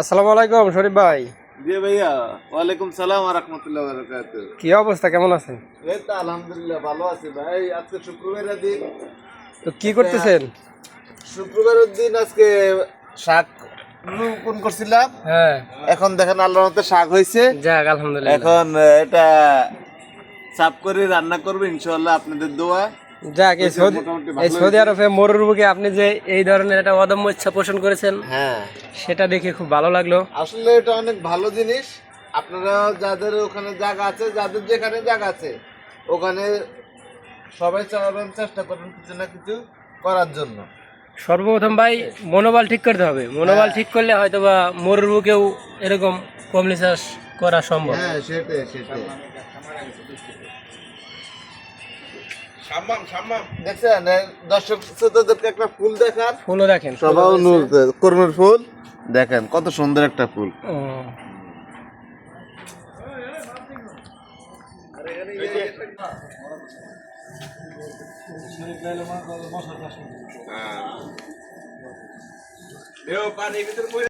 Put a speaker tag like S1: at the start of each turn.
S1: আসসালামু আলাইকুম শরীফ ভাই।
S2: জি ভাইয়া ওয়ালাইকুম সালাম ওয়া রাহমাতুল্লাহি ওয়া বারাকাতুহু।
S1: কি অবস্থা কেমন আছেন?
S2: এই তো আলহামদুলিল্লাহ ভালো আছি ভাই। আজকে শুক্রবারের দিন।
S1: তো কি করতেছেন?
S2: শুক্রবারের দিন আজকে শাক রোপণ করছিলাম।
S1: হ্যাঁ।
S2: এখন দেখেন আল্লাহর মতে শাক হয়েছে।
S1: যাক আলহামদুলিল্লাহ।
S2: এখন এটা সাফ করে রান্না করব ইনশাআল্লাহ আপনাদের দোয়া।
S1: যাক এই সৌদি আরবে মরুর বুকে আপনি যে এই ধরনের একটা অদম্য ইচ্ছা পোষণ করেছেন
S2: হ্যাঁ।
S1: সেটা দেখে খুব ভালো লাগল।
S2: আসলে এটা অনেক ভালো জিনিস। আপনারা যাদের ওখানে জায়গা আছে যাদের যেখানে জায়গা আছে ওখানে সবাই চালাবেন চেষ্টা করবেন কিছু না কিছু করার জন্য।
S1: সর্বপ্রথম ভাই মনোবল ঠিক করতে হবে। মনোবল ঠিক করলে হয়তো বা মরুর বুকেও এরকম কমলি চাষ করা সম্ভব।
S2: হ্যাঁ সেটাই সেটাই। দেখছেন দর্শক শ্রোতাদেরকে একটা ফুল দেখার
S1: ফুলও দেখেন
S2: অনুরোধ কর্মের ফুল। দেখেন কত সুন্দর একটা ফুল।